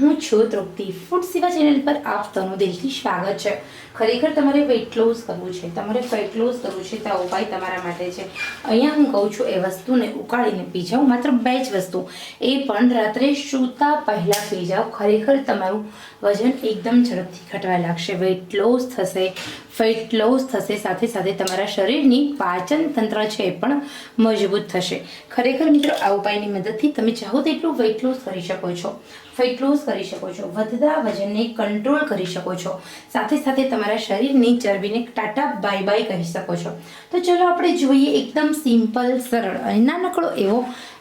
હું છું તૃપ્તિ. ફૂડ સેવા ચેનલ પર આપ સૌનું દિલથી સ્વાગત છે. ખરેખર તમારે વેઇટ લોસ કરવું છે, તમારે ફેટ લોસ કરવું છે તો આ ઉપાય તમારા માટે છે. અહીંયા હું કહું છું, એ વસ્તુને ઉકાળીને પી જાઓ માત્ર બે જ વસ્તુ. એ પણ રાત્રે સૂતા પહેલાં પી જાઓ ખરેખર તમારું વજન એકદમ ઝડપથી ઘટવા લાગશે. વેઇટ લોસ થશે ફેટ લોસ થશે, સાથે સાથે તમારા શરીરની પાચન તંત્ર છે એ પણ મજબૂત થશે. ખરેખર મિત્રો, આ ઉપાયની મદદથી તમે ચાહો તેટલું વેઇટ લોસ કરી શકો છો. ફેટ લોસ કરી શકો છો. વધતા વજનને કંટ્રોલ કરી શકો છો. સાથે સાથે તમારા શરીરની ચરબીને ટાટા બાય બાય કહી શકો છો. તો ચલો આપણે જોઈએ એકદમ સિમ્પલ સરળ અને નાનકડો એવો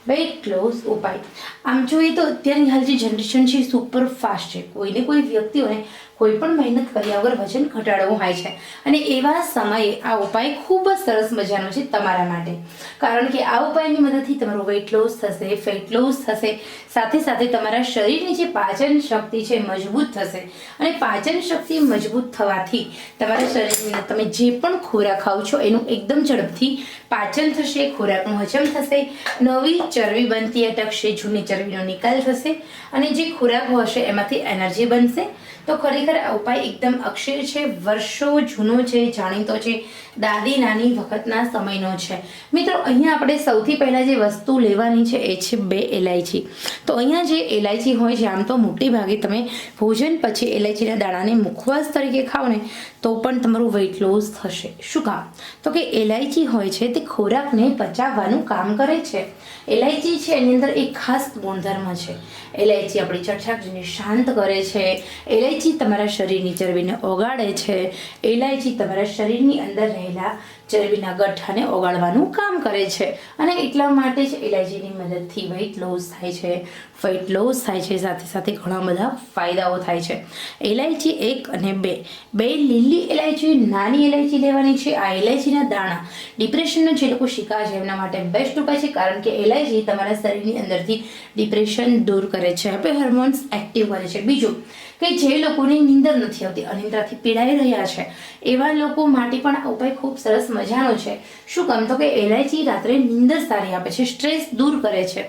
વેઇટ લોસ ઉપાય. આમ જોઈએ તો અત્યારની હાલ જે જનરેશન છે સુપર ફાસ્ટ છે. કોઈને કોઈ વ્યક્તિઓને કોઈ પણ મહેનત કર્યા વગર વજન ઘટાડવું હોય છે. અને એવા સમયે આ ઉપાય ખૂબ જ સરસ મજાનો છે તમારા માટે. કારણ કે આ ઉપાયની મદદથી તમારું વેઇટ લોસ થશે ફેટ લોસ થશે, સાથે સાથે તમારા શરીરની જે પાચન શક્તિ છે મજબૂત થશે. અને પાચન શક્તિ મજબૂત થવાથી તમારા શરીરની તમે જે પણ ખોરાક ખાઓ છો એનું એકદમ ઝડપથી પાચન થશે, ખોરાકનું હજમ થશે, નવી ચરબી બનતી અટકશે, જૂની ચરબીનો નિકાલ થશે અને જે ખોરાક હશે એમાંથી એનર્જી બનશે. તો ખરેખર આ ઉપાય એકદમ અક્ષર છે, વર્ષો જૂનો છે, જાણીતો છે, દાદી નાની વખતના સમયનો છે. મિત્રો, અહીંયા આપણે સૌથી પહેલાં જે વસ્તુ લેવાની છે એ છે બે એલાયચી. તો અહીંયા જે એલાયચી હોય છે, આમ તો મોટી ભાગે તમે ભોજન પછી એલાયચીના દાણાને મુખવાસ તરીકે ખાઓ ને, તો પણ તમારું વેઇટ લોસ થશે. શું કામ? તો કે એલાયચી હોય છે, તે ખોરાકને પચાવવાનું કામ કરે છે. એલાયચી છે, એની અંદર એક ખાસ ગુણધર્મ છે. એલાયચી આપણી ચટછાકને શાંત કરે છે. એલાયચી તમારા શરીરની ચરબીને ઓગાળે છે. એલાયચી તમારા શરીરની અંદર રહેલા ચરબીના ગઠ્ઠાને ઓગાળવાનું કામ કરે છે. અને એટલા માટે જ એલાયચીની મદદથી વેઇટ લોસ થાય છે. ફેટ લોસ થાય છે. સાથે સાથે ઘણા બધા ફાયદાઓ થાય છે. એલાયચી એક અને બે. બે લીલી એલાયચી નાની એલાયચી લેવાની છે. આ એલાયચીના દાણા ડિપ્રેશનનો જે લોકો શિકાર છે, એમના માટે બેસ્ટ ઉપાય છે, કારણ કે એલાયચી તમારા શરીરની અંદરથી ડિપ્રેશન દૂર કરે છે. હવે હોર્મોન્સ એક્ટિવ કરે છે. બીજું કે જે લોકોને નીંદર નથી આવતી, અનિદ્રાથી પીડાઈ રહ્યા છે, એવા લોકો માટે પણ આ ઉપાય ખૂબ સરસ મજાનો છે. શું કામ તો કે એલાયચી રાત્રે નીંદર સારી આપે છે. સ્ટ્રેસ દૂર કરે છે.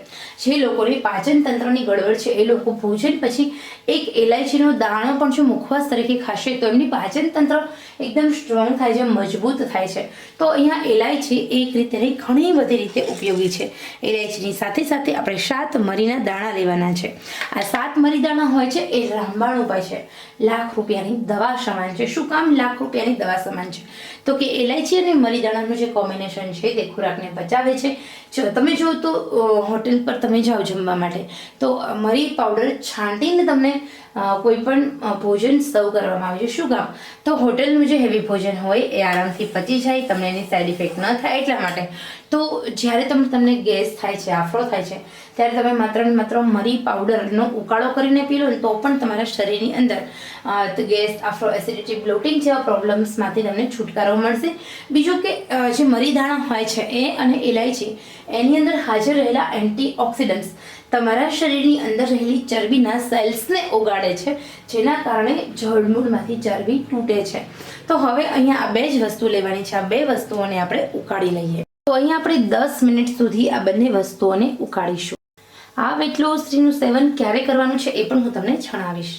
જે લોકોની પાચન તંત્રની ગડબડ છે, એ લોકો ભોજન પછી એક એલાયચીનો દાણો પણ જો મુખવાસ તરીકે ખાશે, તો એમની પાચન તંત્ર એકદમ સ્ટ્રોંગ થાય છે, મજબૂત થાય છે. તો અહીંયા એલાયચી એક રીતે ઘણી બધી રીતે ઉપયોગી છે. એલાયચીની સાથે સાથે આપણે સાત મરીના દાણા લેવાના છે. આ સાત મરી દાણા હોય છે, એ રામબાણ ઉપાય છે. લાખ રૂપિયાની દવા સમાન છે. શું કામ લાખ રૂપિયાની દવા સમાન છે? તો કે એલાયચી અને મરી દાણાનું જે કોમ્બિનેશન છે તે ખોરાકને બચાવે છે. જો, તમે જો તો હોટેલ પર તમે જાઓ જમવા માટે, તો મરી પાવડર છાંટીને તમને કોઈ પણ ભોજન સર્વ કરવામાં આવે છે. શું કામ? તો હોટેલનું જે હેવી ભોજન હોય એ આરામથી પચી જાય, તમને એની સાઈડ ઇફેક્ટ ન થાય એટલા માટે. તો જ્યારે તમે, તમને ગેસ થાય છે, આફરો થાય છે, ત્યારે તમે માત્ર ને માત્ર મરી પાવડરનો ઉકાળો કરીને પી લો ને તો પણ તમારા શરીરની અંદર ગેસ, આફરો એસિડિટી બ્લોટિંગ જેવા પ્રોબ્લેમ્સમાંથી તમને છુટકારો મળશે. બીજું કે જે મરી દાણા હોય છે એ અને ઇલાયચી એની અંદર હાજર રહેલા એન્ટીઓક્સિડન્ટ્સ. તમારા શરીરની અંદર રહેલી ચરબીના સેલ્સને ઓગાળે છે, જેના કારણે જળમૂળમાંથી ચરબી તૂટે છે. તો હવે અહીંયા આ બે જ વસ્તુ લેવાની છે. આ બે વસ્તુઓને આપણે ઉકાળી લઈએ. તો અહીંયા આપણે દસ મિનિટ સુધી આ બંને વસ્તુઓને ઉકાળીશું. આ વેટ લોસનું સેવન ક્યારે કરવાનું છે એ પણ હું તમને જણાવીશ.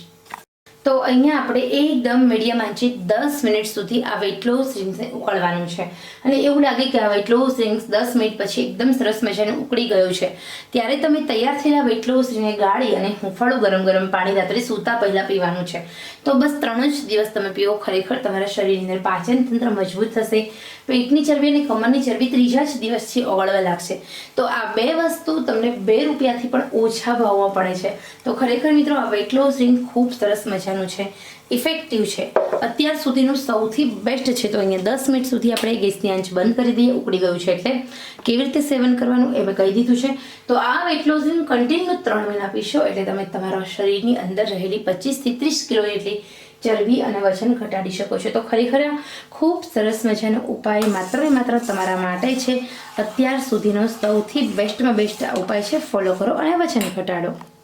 તો અહીંયા આપણે એકદમ મીડિયમ આંચે દસ મિનિટ સુધી આ વેટ લોસ ડ્રિંક્સને ઉકળવાનું છે. અને એવું લાગે કે આ વેટ લોસ ડ્રિંક્સ દસ મિનિટ પછી એકદમ સરસ મજાને ઉકળી ગયું છે. ત્યારે તમે તૈયાર થયેલા વેટ લોસ ડ્રિંકને ગાળી અને હુંફાળું ગરમ ગરમ પાણી રાત્રે સૂતા પહેલાં પીવાનું છે. તો બસ ત્રણ જ દિવસ તમે પીવો ખરેખર તમારા શરીરની અંદર પાચન તંત્ર મજબૂત થશે. પેટની ચરબી અને કમરની ચરબી ત્રીજા જ દિવસથી ઓગળવા લાગશે. તો આ બે વસ્તુ તમને બે રૂપિયાથી પણ ઓછા ભાવમાં પડે છે. તો ખરેખર મિત્રો આ વેટ લોસ ડ્રિંક ખૂબ સરસ મજાનું છે. ઇફેક્ટિવ છે. અત્યાર સુધીનું સૌથી બેસ્ટ છે તો અહીંયા દસ મિનિટ સુધી આપણે ગેસની આંચ બંધ કરી દઈએ, ઉકળી ગયું છે એટલે કેવી રીતે સેવન કરવાનું એ મેં કહી દીધું છે. તો આ વેટ કન્ટિન્યુ ત્રણ મહિના પીશો એટલે તમે તમારા શરીરની અંદર રહેલી પચીસથી ત્રીસ કિલો જેટલી ચરબી અને વજન ઘટાડી શકો છો. તો ખરેખર ખૂબ સરસ મજાનો ઉપાય માત્ર ને માત્ર તમારા માટે છે. અત્યાર સુધીનો સૌથી બેસ્ટમાં બેસ્ટ ઉપાય છે. ફોલો કરો અને વજન ઘટાડો.